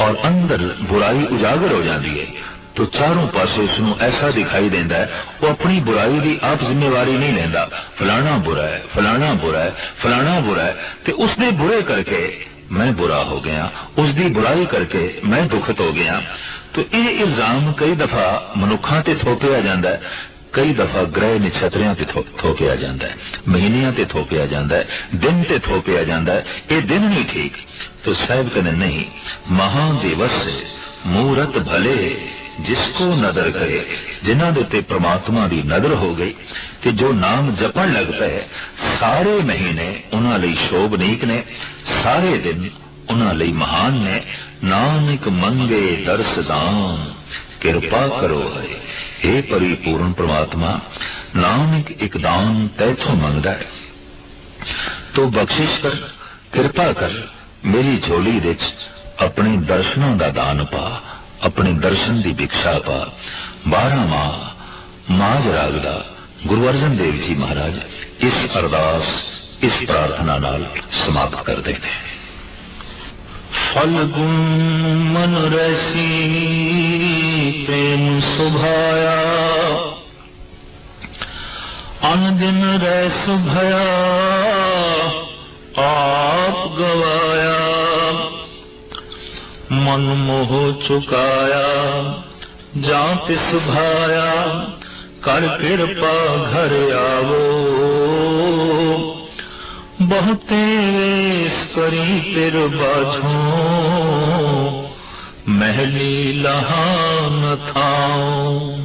ਔਰ ਅੰਦਰ ਬੁਰਾਈ ਉਜਾਗਰ ਹੋ ਜਾਂਦੀ ਹੈ, ਤੋ ਚਾਰੋਂ ਪਾਸੇ ਉਸ ਨੂੰ ਐਸਾ ਦਿਖਾਈ ਦਿੰਦਾ ਹੈ, ਉਹ ਆਪਣੀ ਬੁਰਾਈ ਦੀ ਆਪ ਜ਼ਿੰਮੇਵਾਰੀ ਨਹੀਂ ਲੈਂਦਾ। ਫਲਾਣਾ ਬੁਰਾ ਹੈ, ਫਲਾਣਾ ਬੁਰਾ ਹੈ, ਫਲਾਣਾ ਬੁਰਾ ਹੈ, ਤੇ ਉਸ ਦੇ ਬੁਰੇ ਕਰਕੇ ਮੈਂ ਬੁਰਾ ਹੋ ਗਿਆ ਉਸ ਦੀ ਬੁਰਾਈ ਕਰਕੇ ਮੈਂ ਦੁਖਤ ਹੋ ਗਿਆ। ਤੋ ਇਹ ਇਲਜ਼ਾਮ ਕਈ ਦਫਾ ਮਨੁੱਖਾਂ ਤੇ ਥੋਪਿਆ ਜਾਂਦਾ ਹੈ। ਕਈ ਦਫਾ ਗ੍ਰਹਿ ਨਛਤਰਿਆਂ ਤੇ ਥੋਪਿਆ ਜਾਂਦਾ ਹੈ। ਮਹੀਨਿਆਂ ਤੇ ਥੋਪਿਆ ਜਾਂਦਾ ਹੈ। ਦਿਨ ਤੇ ਥੋਪਿਆ ਜਾਂਦਾ ਹੈ। ਇਹ ਦਿਨ ਨਹੀਂ ਠੀਕ। ਤੋ ਸਾਹਿਬ ਕਹਿੰਦੇ ਨਹੀਂ ਮਹਾ ਦਿਵਸ ਮੂਰਤ ਭਲੇ ਜਿਸ ਕੋ ਨਦਰ ਕਰੇ ਜਿਨ੍ਹਾਂ ਦੇ ਉੱਤੇ ਪ੍ਰਮਾਤਮਾ ਦੀ ਨਜ਼ਰ ਹੋ ਗਈ ਤੇ ਜੋ ਨਾਮ ਜਪਣ ਲੱਗ ਪਏ ਸਾਰੇ ਮਹੀਨੇ ਉਹਨਾਂ ਲਈ ਸ਼ੋਭਨੀਕ ਨੇ ਸਾਰੇ ਦਿਨ ਉਹਨਾਂ ਲਈ ਮਹਾਨ ਨੇ ਨਾਨਕ ਮੰਗੇ ਦਰਸ ਦਾਨ ਕਿਰਪਾ ਕਰੋ ਹਰੇ हे ਪਰਿਪੂਰਨ ਪ੍ਰਮਾਤਮਾ ਨਾਨਕ ਇੱਕ ਦਾਨ ਤੈਥੋਂ ਮੰਗਦਾ ਹੈ ਤੋ ਬਖਸ਼ਿਸ਼ ਕਰ ਕਿਰਪਾ ਕਰ ਮੇਰੀ ਝੋਲੀ ਵਿੱਚ ਆਪਣੇ ਦਰਸ਼ਨਾਂ ਦਾ ਦਾਨ ਪਾ ਆਪਣੇ ਦਰਸ਼ਨ ਦੀ ਭਿਕਸ਼ਾ ਪਾ। 12 ਮਾਹ ਮਾਜ ਰਾਗ ਦਾ ਗੁਰੂ ਅਰਜਨ ਦੇਵ ਜੀ ਮਹਾਰਾਜ ਇਸ ਅਰਦਾਸ, ਇਸ ਪ੍ਰਾਰਥਨਾ ਨਾਲ ਸਮਾਪਤ ਕਰਦੇ ਨੇ ਫਲਗੁਣ ਮਨ ਰਸੀ ਪ੍ਰੇਮ ਸੁਭਾਇਆ। ਅਨ ਦਿਨ ਰੈਸ ਭਇਆ ਆਪ ਗਵਾਇਆ ਮਨ ਮੋਹ ਚੁਕਾਇਆ, ਜਾਂ ਤਿਸ ਭਾਇਆ, ਕਰ ਕਿਰਪਾ ਘਰ ਆਵੋ। ਬਹੁਤੇ ਵੇਸ ਕਰੀ ਤਿਰ ਬਾਝੋ, ਮਹਿਲੀ ਲਹਾਨ ਥਾਉ।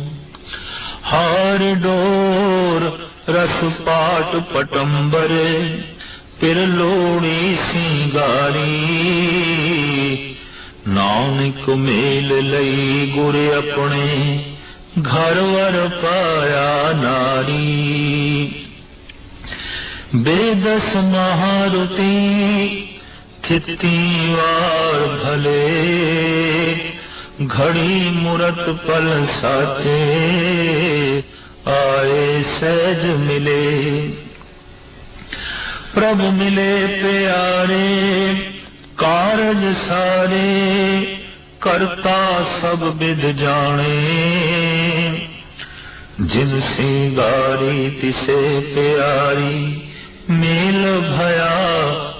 ਹਾਰ ਡੋਰ ਰਸ ਪਾਟ ਪਟੰਬਰੇ, ਫਿਰ ਲੋੜੀ ਸਿੰਗਾਰੀ ਨਾਨਕ ਮੇਲ ਲਈ ਗੁਰ ਆਪਣੇ ਘਰ ਵਰ ਪਾਇਆ ਨਾਰੀ। ਬੇਦਸ ਮਹਾਰਤੀ ਥਿਤੀ ਵਾਰ ਭਲੇ, ਘੜੀ ਮੁਰਤ ਪਲ ਸਾਚੇ, ਆਏ ਸਹਿਜ ਮਿਲੇ। ਪ੍ਰਭ ਮਿਲੇ ਪਿਆਰੇ ਕਾਰਜ ਸਾਰੇ ਕਰਤਾ ਸਭ ਬਿਦ ਜਾਣੇ। ਜਿਨ ਸਿੰਗਾਰੀ ਤਿਸੇ ਪਿਆਰੀ, ਮੇਲ ਭਇਆ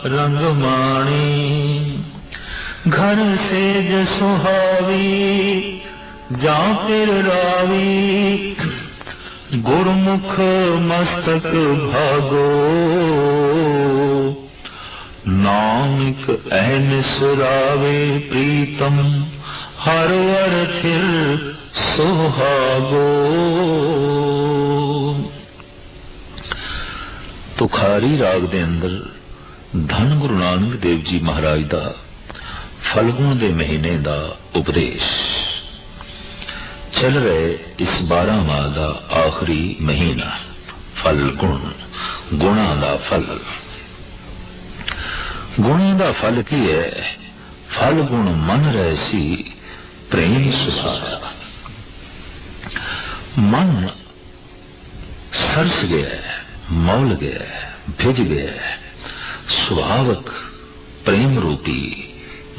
ਰੰਗ ਮਾਣੀ। ਘਰ ਸੇਜ ਸੁਹਾਵੀ, ਜਾਂ ਫਿਰ ਰਾਵੀ। ਗੁਰਮੁਖ ਮਸਤਕ ਭਾਗੋ। ਨਾਨਕ ਐਨ ਸੁਰਾਵੇ ਪ੍ਰੀਤਮ, ਹਰ ਵਰ ਥਿਰ ਸੁਹਾਗੋ। ਤੁਖਾਰੀ ਰਾਗ ਦੇ ਅੰਦਰ ਧੰਨ ਗੁਰੂ ਨਾਨਕ ਦੇਵ ਜੀ ਮਹਾਰਾਜ ਦਾ ਫਲਗੁਣ ਦੇ ਮਹੀਨੇ ਦਾ ਉਪਦੇਸ਼। ਚੱਲ ਰਹੇ ਇਸ 12 ਮਾਹ ਦਾ ਆਖਰੀ ਮਹੀਨਾ, ਫਲਗੁਣ, ਗੁਣਾ ਦਾ ਫਲ। ਗੁਣਾ ਦਾ ਫਲ ਕੀ ਹੈ ਫਲ ਗੁਣ ਮਨ ਰਹਿ ਸੀ ਪ੍ਰੇਮ ਸੁਸਾਰਾ ਮਨ ਸਰਸ ਗਿਆ ਮੌਲ ਗਿਆ ਭਿਜ ਗਿਆ ਹੈ। ਸੁਭਾਵਕ ਪ੍ਰੇਮ ਰੂਪੀ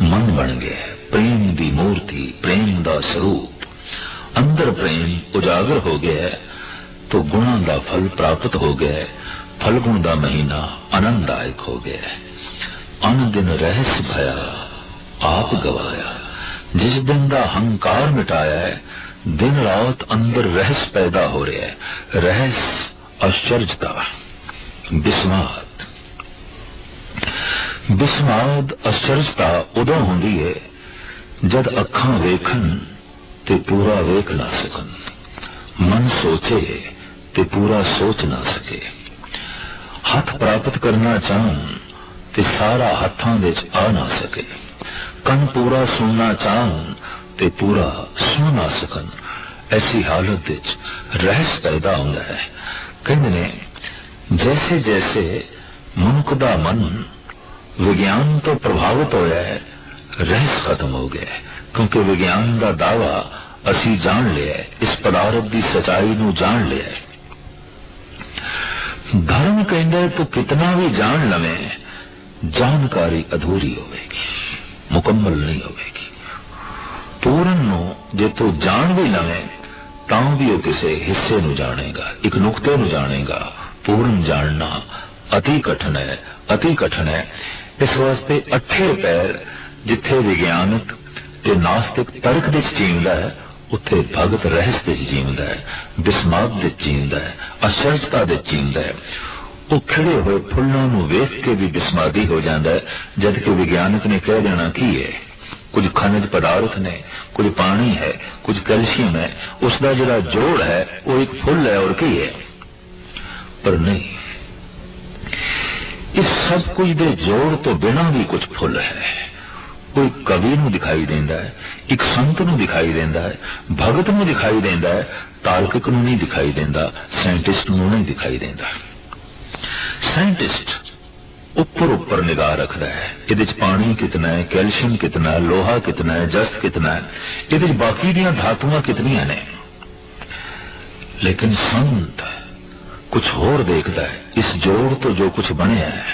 ਮਨ ਬਣ ਗਿਆ ਪ੍ਰੇਮ ਦੀ ਮੂਰਤੀ ਪ੍ਰੇਮ ਦਾ ਸਰੂਪ ਅੰਦਰ ਪ੍ਰੇਮ ਉਜਾਗਰ ਹੋ ਗਿਆ ਹੈ, ਤੋ ਗੁਣਾ ਦਾ ਫਲ ਪ੍ਰਾਪਤ ਹੋ ਗਿਆ ਹੈ। ਫਲਗੁਣ ਦਾ ਮਹੀਨਾ ਆਨੰਦਦਾਇਕ ਹੋ ਅਨ ਦਿਨ ਰਹਿਸ ਭਇਆ ਆਪ ਗਵਾਇਆ। ਜਿਸ ਦਿਨ ਦਾ ਹੰਕਾਰ ਮਿਟਾਇਆ ਹੈ, ਦਿਨ ਰਾਤ ਅੰਦਰ ਰਹਿਸ ਪੈਦਾ ਹੋ ਰਿਹਾ ਹੈ। ਰਹਿਸ ਅਸ਼ਚਰਜਤਾ ਬਿਸਮਾਤ ਬਿਸਮਾਤ ਅਸ਼ਚਰਜਤਾ ਉਦੋਂ ਹੁੰਦੀ ਹੈ ਜਦ ਅੱਖਾਂ ਵੇਖਣ ਤੇ ਪੂਰਾ ਵੇਖ ਨਾ ਸਕਣ। ਮਨ ਸੋਚੇ ਤੇ ਪੂਰਾ ਸੋਚ ਨਾ ਸਕੇ। ਹੱਥ ਪ੍ਰਾਪਤ ਕਰਨਾ ਚਾਹਣ ਤੇ ਸਾਰਾ ਹੱਥਾਂ ਵਿੱਚ ਆ ਨਾ ਸਕੇ। ਕੰਨ ਪੂਰਾ ਸੁਣਨਾ ਚਾਹਣ ਤੇ ਪੂਰਾ ਸੁਣ ਨਾ ਸਕਣ। ਐਸੀ ਹਾਲਤ ਵਿੱਚ ਰਹਿਸ ਪੈਦਾ ਹੁੰਦਾ ਹੈ। ਕਹਿੰਦੇ ਨੇ, ਜੈਸੇ ਜੈਸੇ ਮਨੁੱਖ ਦਾ ਮਨ ਵਿਗਿਆਨ ਤੋਂ ਪ੍ਰਭਾਵਿਤ ਹੋਇਆ ਹੈ, ਰਹਿਸ ਖਤਮ ਹੋ ਗਿਆ ਹੈ। ਕਿਉਂਕਿ ਵਿਗਿਆਨ ਦਾ ਦਾਵਾ ਅਸੀਂ ਜਾਣ ਲਿਆ ਹੈ, ਇਸ ਪਦਾਰਥ ਦੀ ਸਚਾਈ ਨੂੰ ਜਾਣ ਲਿਆ ਹੈ। ਧਰਮ ਕਹਿੰਦਾ ਤੂੰ ਕਿਤਨਾ ਵੀ ਜਾਣ ਲਵੇਂ ਜਾਣਕਾਰੀ ਅਧੂਰੀ ਹੋਵੇਗੀ, ਮੁਕੰਮਲ ਨਹੀਂ ਹੋਵੇਗੀ। ਪੂਰਨ ਨੂੰ ਜੇ ਤੂੰ ਜਾਣ ਵੀ ਲਵੇਂ, ਤਾਂ ਵੀ ਉਹ ਕਿਸੇ ਹਿੱਸੇ ਨੂੰ ਜਾਣੇਗਾ, ਇੱਕ ਨੁਕਤੇ ਨੂੰ ਜਾਣੇਗਾ। ਪੂਰਨ ਜਾਣਨਾ ਅਤੀ ਕਠਨ ਹੈ, ਅਤੀ ਕਠਨ ਹੈ। ਇਸ ਵਾਸਤੇ ਅੱਠੇ ਪੈਰ ਜਿੱਥੇ ਵਿਗਿਆਨਕ ਤੇ ਨਾਸਤਿਕ ਤਰਕ ਦੇ ਵਿੱਚ ਜੀਵਦਾ ਹੈ, ਉੱਥੇ ਭਗਤ ਰਹਿਸ ਦੇ ਵਿੱਚ ਜੀਵਦਾ ਹੈ ਬਿਸਮਾਤ ਦੇ ਵਿੱਚ ਜੀਵਦਾ ਹੈ, ਅਸ਼ਰਜਤਾ ਦੇ ਵਿੱਚ ਜੀਵਦਾ ਹੈ। ਉਹ ਖਿੜੇ ਹੋਏ ਫੁੱਲਾਂ ਨੂੰ ਵੇਖ ਕੇ ਵੀ ਬਿਸਮਾਦੀ ਹੋ ਜਾਂਦਾ ਹੈ, ਜਦ ਕਿ ਵਿਗਿਆਨਕ ਨੇ ਕਹਿ ਦੇਣਾ ਕੀ ਹੈ? ਕੁਝ ਖਣਿਜ ਪਦਾਰਥ ਨੇ, ਕੁਝ ਪਾਣੀ ਹੈ, ਕੁਝ ਕੈਲਸ਼ੀਅਮ ਹੈ, ਉਸ ਦਾ ਜਿਹੜਾ ਜੋੜ ਹੈ, ਉਹ ਇੱਕ ਫੁੱਲ ਹੈ ਔਰ ਕੀ ਹੈ? ਪਰ ਨਹੀਂ, ਇਸ ਸਭ ਕੁਝ ਦੇ ਜੋੜ ਤੋਂ ਬਿਨਾ ਵੀ ਕੁਝ ਫੁੱਲ ਹੈ। ਕੋਈ ਕਵੀ ਨੂੰ ਦਿਖਾਈ ਦਿੰਦਾ ਹੈ, ਇੱਕ ਸੰਤ ਨੂੰ ਦਿਖਾਈ ਦਿੰਦਾ ਹੈ, ਭਗਤ ਨੂੰ ਦਿਖਾਈ ਦਿੰਦਾ ਹੈ ਤਾਰਕਿਕ ਨੂੰ ਨਹੀਂ ਦਿਖਾਈ ਦਿੰਦਾ, ਸਾਇੰਟਿਸਟ ਨੂੰ ਨਹੀਂ ਦਿਖਾਈ ਦਿੰਦਾ। ਸਾਇੰਟਿਸਟ ਉੱਪਰ ਉੱਪਰ ਨਿਗਾਹ ਰੱਖਦਾ ਹੈ। ਇਹਦੇ ਚ ਪਾਣੀ ਕਿਤਨਾ ਹੈ, ਕੈਲਸ਼ੀਅਮ ਕਿਤਨਾ ਹੈ, ਲੋਹਾ ਕਿਤਨਾ ਹੈ, ਜਸਤ ਕਿਤਨਾ ਹੈ। ਇਹਦੇ ਚ ਬਾਕੀ ਦੀਆਂ ਧਾਤੂਆਂ ਕਿਤਨੀਆਂ ਨੇ? ਲੇਕਿਨ ਸੰਤ ਕੁਝ ਹੋਰ ਦੇਖਦਾ ਹੈ। ਇਸ ਜੋੜ ਤੋਂ ਜੋ ਕੁਝ ਬਣਿਆ ਹੈ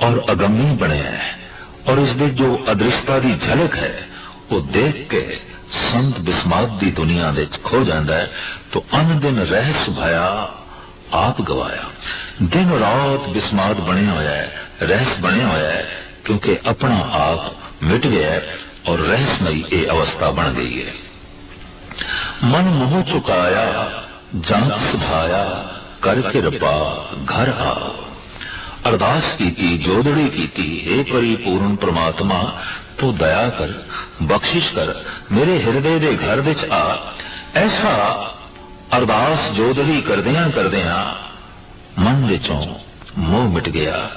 ਔਰ ਅਗੰਮੀ ਬਣਿਆ ਹੈ ਔਰ ਇਸ ਦੇ ਜੋ ਅਦ੍ਰਿਸ਼ਤਾ ਦੀ ਝਲਕ ਹੈ, ਉਹ ਦੇਖ ਕੇ ਸੰਤ ਬਿਸਮਾਤ ਦੀ ਦੁਨੀਆ ਦੇ ਖੋ ਜਾਂਦਾ ਹੈ। ਤੋ ਅਨ ਦਿਨ ਰਹਿਸ ਭਇਆ ਆਪ ਗਵਾਇਆ ਦਿਨ ਰਾਤ ਬਿਸਮਾਤ ਬਣਿਆ ਹੋਇਆ ਹੈ ਰਹਿਸ ਬਣਿਆ ਹੋਇਆ ਹੈ ਕਿਉਂਕਿ ਆਪਣਾ ਆਪ ਮਿਟ ਗਿਆ ਹੈ ਔਰ ਰਹਿਸਮਈ ਇਹ ਅਵਸਥਾ ਬਣ ਗਈ ਹੈ ਮਨ ਮੋਹ ਚੁਕਾਇਆ ਜਨ ਸੁਭਾਇਆ ਕਰ ਕਿਰਪਾ ਘਰ ਆ ਅਰਦਾਸ ਕੀਤੀ ਜੋਦੜੀ ਕੀਤੀ हे ਪਰਿਪੂਰਨ ਪ੍ਰਮਾਤਮਾ ਤੂੰ ਦਇਆ ਕਰ ਬਖਸ਼ਿਸ਼ ਕਰ ਮੇਰੇ ਹਿਰਦੇ ਦੇ ਘਰ ਵਿੱਚ ਆ ਐਸਾ ਅਰਦਾਸ ਜੋਦੜੀ ਕਰਦਿਆਂ ਕਰਦਿਆਂ ਮਨ ਵਿੱਚੋਂ ਮੋਹ ਮਿਟ ਗਿਆ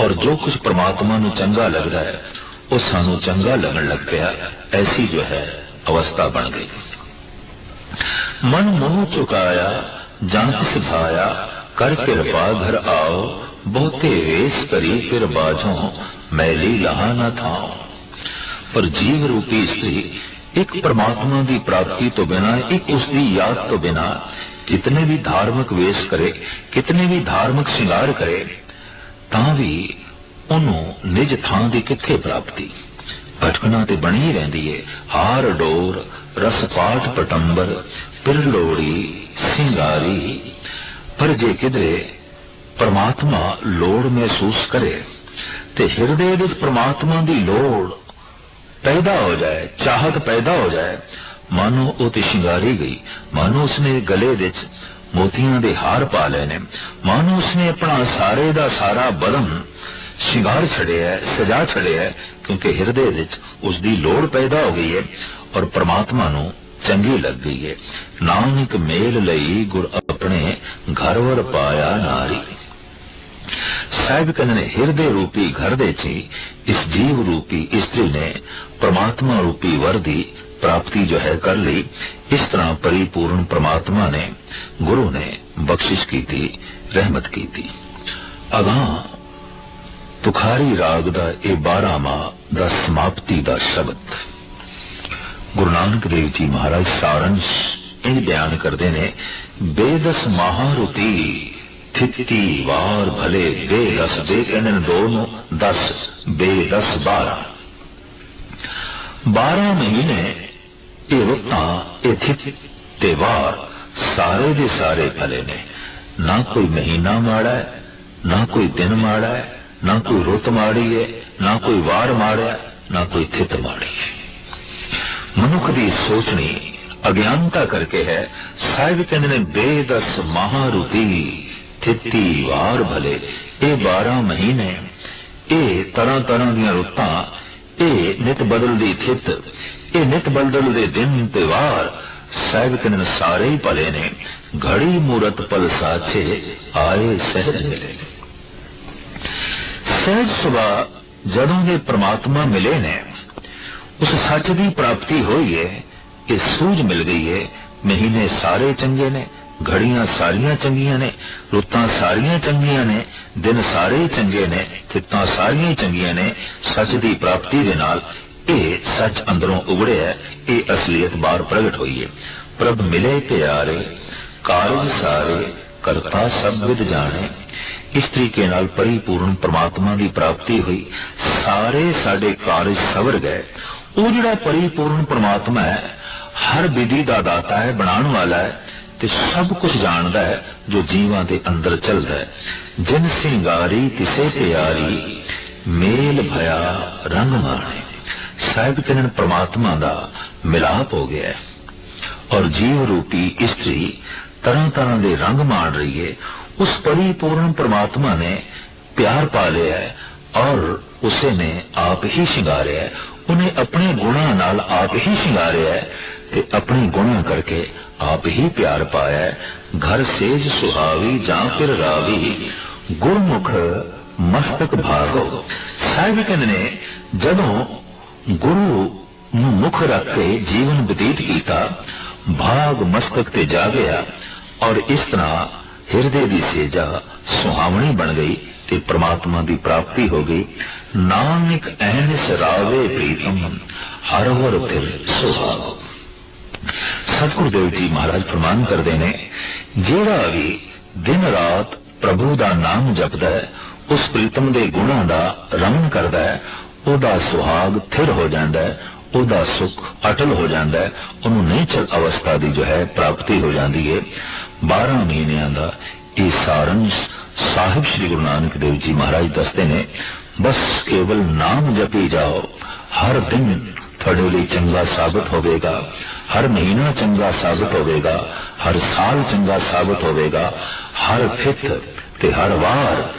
ਔਰ ਜੋ ਕੁਝ ਪ੍ਰਮਾਤਮਾ ਨੂੰ ਚੰਗਾ ਲੱਗਦਾ ਹੈ, ਉਹ ਸਾਨੂੰ ਚੰਗਾ ਲੱਗਣ ਲੱਗ ਪਿਆ। ਐਸੀ ਜੋ ਹੈ, ਅਵਸਥਾ ਬਣ ਗਈ। ਮਨ ਮੋਹ ਚੁਕਾਇਆ, ਜਨ ਸਿਖਾਇਆ ਕਰ ਕਿਰਪਾ ਘਰ ਆਓ, ਬਹੁਤੇ ਵੇਸ ਕਰੀ ਫਿਰ ਬਾਝੋਂ ਮੈਲੀ ਲਹਾ ਨਾ ਥਾਓ ਪਰ ਜੀਵ ਰੂਪੀ ਇਸਤਰੀ ਇੱਕ ਪ੍ਰਮਾਤਮਾ ਦੀ ਪ੍ਰਾਪਤੀ ਤੋਂ ਬਿਨਾ, ਇੱਕ ਉਸ ਦੀ ਯਾਦ ਤੋਂ ਬਿਨਾ, ਕਿਤਨੇ ਵੀ ਧਾਰਮਿਕ ਵੇਸ ਕਰੇ, ਕਿਤਨੇ ਵੀ ਧਾਰਮਿਕ ਸ਼ਿੰਗਾਰ ਕਰੇ, ਤਾਂ ਵੀ ਉਹਨੂੰ ਨਿਜ ਥਾਂ ਦੀ ਕਿੱਥੇ ਪ੍ਰਾਪਤੀ? ਭਟਕਣਾ ਤੇ ਬਣੀ ਰਹਿੰਦੀ ਏ। ਹਾਰ ਡੋਰ ਰਸ ਪਾਠ ਪਟੰਬਰ ਪਿਰ ਲੋੜੀ ਸਿੰਗਾਰੀ। ਪਰ ਜੇ ਕਿਧਰੇ ਪਰਮਾਤਮਾ ਲੋੜ ਮਹਿਸੂਸ ਕਰੇ, ਤੇ ਹਿਰਦੇ ਵਿੱਚ ਪਰਮਾਤਮਾ ਦੀ ਲੋੜ ਪੈਦਾ ਹੋ ਜਾਏ ਚਾਹਤ ਪੈਦਾ ਹੋ ਜਾਏ ਮਾਨੋ ਉਹ ਤੇ ਸ਼ਿੰਗਾਰੀ ਗਈ। ਮਾਨੋ ਉਸਨੇ ਗਲੇ ਵਿੱਚ ਮੋਤੀਆਂ ਦੇ ਹਾਰ ਪਾ ਲਏ ਨੇ। ਮਾਨੋ ਉਸਨੇ ਆਪਣਾ ਸਾਰੇ ਦਾ ਸਾਰਾ ਬਦਨ ਸ਼ਿੰਗਾਰ ਛੜਿਆ ਹੈ, ਸਜਾ ਛੜਿਆ ਹੈ, ਕਿਉਂਕਿ ਹਿਰਦੇ ਵਿੱਚ ਉਸ ਦੀ ਲੋੜ ਪੈਦਾ ਹੋ ਗਈ ਹੈ ਔਰ ਪ੍ਰਮਾਤਮਾ ਨੂੰ ਚੰਗੀ ਲੱਗ ਗਈ ਹੈ ਨਾਨਕ ਮੇਲ ਲਈ ਗੁਰ ਆਪਣੇ ਘਰ ਵਰ ਪਾਇਆ ਨਾਰੀ। ਸਾਹਿਬ ਕਹਿੰਦੇ ਨੇ ਹਿਰਦੇ ਰੂਪੀ ਘਰ ਦੇ ਚ ਹੀ ਇਸ ਜੀਵ ਰੂਪੀ ਇਸਤਰੀ ਨੇ ਪ੍ਰਮਾਤਮਾ ਰੂਪੀ ਵਰ ਦੀ ਪ੍ਰਾਪਤੀ ਜੋ ਹੈ ਕਰ ਲਈ ਇਸ ਤਰ੍ਹਾਂ ਪਰਿਪੂਰਨ ਪ੍ਰਮਾਤਮਾ ਨੇ ਗੁਰੂ ਨੇ ਬਖਸ਼ਿਸ਼ ਕੀਤੀ ਰਹਿਮਤ ਕੀਤੀ ਅਗਾਂ ਤੁਖਾਰੀ ਰਾਗ ਦਾ ਇਹ 12ਵਾਂ ਦਾ ਸਮਾਪਤੀ ਦਾ ਸ਼ਬਦ ਗੁਰੂ ਨਾਨਕ ਦੇਵ ਜੀ ਮਹਾਰਾਜ ਸਾਰੰਸ਼ ਇਹ ਬਿਆਨ ਕਰਦੇ ਨੇ ਬੇਦਸ ਮਹਾਰੁਤੀ ਥਿਤੀ ਵਾਰ ਭਲੇ ਬੇਦਸ ਦੇ ਕਹਿੰਦੇ ਨੇ ਦੋ ਨੂੰ 10 ਬੇਦਸ 12 12 ਮਹੀਨੇ ਇਹ ਰੁੱਤਾਂ ਇਹ ਥਿਤ ਸਾਰੇ ਦੇ ਸਾਰੇ ਭਲੇ ਨੇ। ਨਾ ਕੋਈ ਮਹੀਨਾ ਮਾੜਾ ਹੈ, ਨਾ ਕੋਈ ਦਿਨ ਮਾੜਾ ਹੈ, ਨਾ ਕੋਈ ਰੁੱਤ ਮਾੜੀ ਹੈ, ਨਾ ਕੋਈ ਵਾਰ ਮਾੜਾ ਨਾ ਕੋਈ ਥਿਤ ਮਾੜੀ ਹੈ। ਮਨੁੱਖ ਦੀ ਸੋਚਣੀ ਅਗਿਆਨਤਾ ਕਰਕੇ ਹੈ, ਸਾਹਿਬ ਕਹਿੰਦੇ ਨੇ ਬੇਦਸ ਮਹਾਰੁਤੀ। ਥਿਤੀ ਵਾਰ ਭਲੇ, ਇਹ 12 ਮਹੀਨੇ ਇਹ ਤਰ੍ਹਾਂ ਤਰ੍ਹਾਂ ਦੀਆਂ ਰੁੱਤਾਂ, ਇਹ ਨਿਤ ਬਦਲਦੀ ਥਿਤ ਇਹ ਨਿਤ ਬਦਲਦੇ ਦਿਨ ਤੇ ਵਾਰ ਸਾਹਿਬ ਕਹਿੰਦੇ ਸਾਰੇ ਹੀ ਭਲੇ ਨੇ। ਘੜੀ ਮੂਰਤ ਪਲ ਸਾਚੇ ਆਏ ਸਹਿਜ ਮਿਲੇ। ਸਹਿਜ ਸੁਭਾ ਜਦੋਂ ਦੇ ਪ੍ਰਮਾਤਮਾ ਮਿਲੇ ਨੇ, ਉਸ ਸੱਚ ਦੀ ਪ੍ਰਾਪਤੀ ਹੋਈ ਹੈ ਇਹ ਸੂਝ ਮਿਲ ਗਈ ਹੈ ਮਹੀਨੇ ਸਾਰੇ ਚੰਗੇ ਨੇ। ਘੜੀਆਂ ਸਾਰੀਆਂ ਚੰਗੀਆਂ ਨੇ, ਰੁੱਤਾਂ ਸਾਰੀਆਂ ਚੰਗੀਆਂ ਨੇ, ਦਿਨ ਸਾਰੇ ਚੰਗੇ ਨੇ ਥਿੱਤਾਂ ਸਾਰੀਆਂ ਚੰਗੀਆਂ ਨੇ, ਸੱਚ ਦੀ ਪ੍ਰਾਪਤੀ ਦੇ ਨਾਲ ਇਹ ਸੱਚ ਅੰਦਰੋਂ ਉਗੜਿਆ ਇਹ ਅਸਲੀਅਤ ਬਾਹਰ ਪ੍ਰਗਟ ਹੋਈ ਹੈ। ਪ੍ਰਭ ਮਿਲੇ ਪਿਆਰੇ, ਕਾਰਜ ਸਾਰੇ, ਕਰਤਾ ਸਭ ਵਿਦ ਜਾਣੇ। ਇਸ ਤਰੀਕੇ ਨਾਲ ਪਰਿਪੂਰਨ ਪ੍ਰਮਾਤਮਾ ਦੀ ਪ੍ਰਾਪਤੀ ਹੋਈ। ਸਾਰੇ ਸਾਡੇ ਕਾਰਜ ਸਵਰ ਗਏ। ਉਹ ਜਿਹੜਾ ਪਰਿਪੂਰਨ ਪ੍ਰਮਾਤਮਾ ਹੈ, ਹਰ ਵਿਧੀ ਦਾ ਦਾਤਾ ਹੈ, ਬਣਾਉਣ ਵਾਲਾ ਹੈ। ਤੇ ਸਭ ਕੁਝ ਜਾਣਦਾ ਹੈ, ਜੋ ਜੀਵਾਂ ਦੇ ਅੰਦਰ ਚੱਲਦਾ ਹੈ। ਜਿਨ ਸਿੰਗਾਰੀ, ਤਿਸੇ ਪਿਆਰੀ, ਮੇਲ ਭਇਆ ਰੰਗ ਮਾਣੇ ਸਾਹਿਬ ਕਿਰਨ ਪ੍ਰਮਾਤਮਾ ਦਾ ਮਿਲਾਪ ਹੋ ਗਿਆ ਹੈ। ਔਰ ਜੀਵ ਰੂਪੀ ਇਸਤਰੀ ਤਰ੍ਹਾਂ ਤਰ੍ਹਾਂ ਦੇ ਰੰਗ ਮਾਣ ਰਹੀ ਹੈ। ਉਸ ਪਰਿਪੂਰਨ ਪ੍ਰਮਾਤਮਾ ਨੇ ਪਿਆਰ ਪਾ ਲਿਆ ਹੈ ਔਰ ਉਸੇ ਨੇ ਆਪ ਹੀ ਸ਼ਿੰਗਾਰਿਆ ਹੈ। ਉਹਨੇ ਆਪਣੇ ਗੁਣਾਂ ਨਾਲ ਆਪ ਹੀ ਸ਼ਿੰਗਾਰਿਆ ਹੈ ਤੇ ਆਪਣੇ ਗੁਣਾਂ ਕਰਕੇ ਆਪ ਹੀ ਪਿਆਰ ਪਾਇਆ ਘਰ ਸੇਜ ਸੁਹਾਵੀ ਜਾਂ ਫਿਰ ਰਾਵੀ, ਗੁਰਮੁਖ ਮਸਤਕ ਭਾਗੋ। ਸਾਹਿਬ ਕਹਿੰਦੇ ਨੇ, ਜਦੋਂ ਗੁਰੂ ਨੂੰ ਮੁਖ ਰੱਖ ਕੇ ਜੀਵਨ ਬਤੀਤ ਕੀਤਾ, ਭਾਗ ਮਸਤਕ ਤੇ ਜਾ ਗਿਆ ਔਰ ਇਸ ਤਰ੍ਹਾਂ ਹਿਰਦੇ ਦੀ ਸੇਜਾ ਸੁਹਾਵਣੀ ਬਣ ਗਈ ਤੇ ਪ੍ਰਮਾਤਮਾ ਦੀ ਪ੍ਰਾਪਤੀ ਹੋ ਗਈ। ਨਾਨਕ ਐਨ ਸਰਾਵੇ ਪ੍ਰੀਤਮ, ਹਰ ਹਰ ਫਿਰ ਸੁਹਾਗ। ਸਤਿਗੁਰੂ ਦੇਵ ਜੀ ਮਹਾਰਾਜ ਫਰਮਾਨ ਕਰਦੇ ਨੇ, ਜਿਹੜਾ ਵੀ ਦਿਨ ਰਾਤ ਪ੍ਰਭੂ ਦਾ ਨਾਮ ਜਪਦਾ ਹੈ, ਉਸ ਪ੍ਰੀਤਮ ਦੇ ਗੁਣਾਂ ਦਾ ਰਮਨ ਕਰਦਾ ਹੈ, ਉਹਦਾ ਸੁਹਾਗ ਥਿਰ ਹੋ ਜਾਂਦਾ ਹੈ, ਉਹਦਾ ਸੁਖ ਅਟਲ ਹੋ ਜਾਂਦਾ ਹੈ, ਉਹਨੂੰ ਨਿਚਲ ਅਵਸਥਾ ਦੀ ਜੋ ਹੈ ਪ੍ਰਾਪਤੀ ਹੋ ਜਾਂਦੀ ਹੈ। 12 ਮਹੀਨਿਆਂ ਦਾ ਇਹ ਸਾਰੰਸ਼ ਸਾਹਿਬ ਸ੍ਰੀ ਗੁਰੂ ਨਾਨਕ ਦੇਵ ਜੀ ਮਹਾਰਾਜ ਦੱਸਦੇ ਨੇ, ਬਸ ਕੇਵਲ ਨਾਮ ਜਪੀ ਜਾਓ, ਹਰ ਦਿਨ ਤੁਹਾਡੇ ਲਈ ਚੰਗਾ ਸਾਬਤ ਹੋਵੇਗਾ। ਹਰ ਮਹੀਨਾ ਚੰਗਾ ਸਾਬਤ ਹੋਵੇਗਾ, ਹਰ ਸਾਲ ਚੰਗਾ ਸਾਬਤ ਹੋਵੇਗਾ, ਹਰ ਫਿੱਤ ਤੇ ਹਰ ਵਾਰ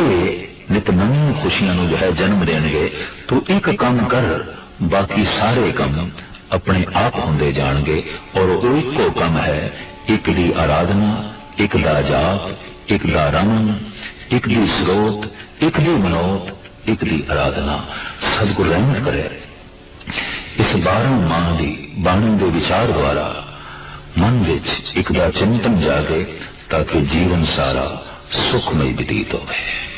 ਇਹ ਨਿਤ ਨਵੀਆਂ ਖੁਸ਼ੀਆਂ ਨੂੰ ਜੋ ਹੈ ਜਨਮ ਦੇਣਗੇ। ਤੂੰ ਇੱਕ ਕੰਮ ਕਰ, ਬਾਕੀ ਸਾਰੇ ਕੰਮ ਆਪਣੇ ਆਪ ਹੁੰਦੇ ਜਾਣਗੇ ਔਰ ਉਹ ਇੱਕੋ ਕੰਮ ਹੈ, ਇੱਕ ਦੀ ਆਰਾਧਨਾ, ਇੱਕ ਦਾ ਜਾਪ, ਇੱਕ ਦਾ ਰਮਨ, ਇੱਕ ਦੀ ਸਰੋਤ, ਇੱਕ ਦੀ ਮਨੋਤ, ਇੱਕ ਦੀ ਆਰਾਧਨਾ। ਸਤਿਗੁਰ ਰਹਿਮਤ ਕਰੇ। ਇਸ 12 ਮਾਹ ਦੀ ਬਾਣੀ ਦੇ ਵਿਚਾਰ ਦੁਆਰਾ ਮਨ ਵਿੱਚ ਇੱਕ ਦਾ ਚਿੰਤਨ ਜਾਗੇ ਤਾਂ ਕਿ ਜੀਵਨ ਸਾਰਾ ਸੁਖਮਈ ਬਤੀਤ ਹੋਵੇ।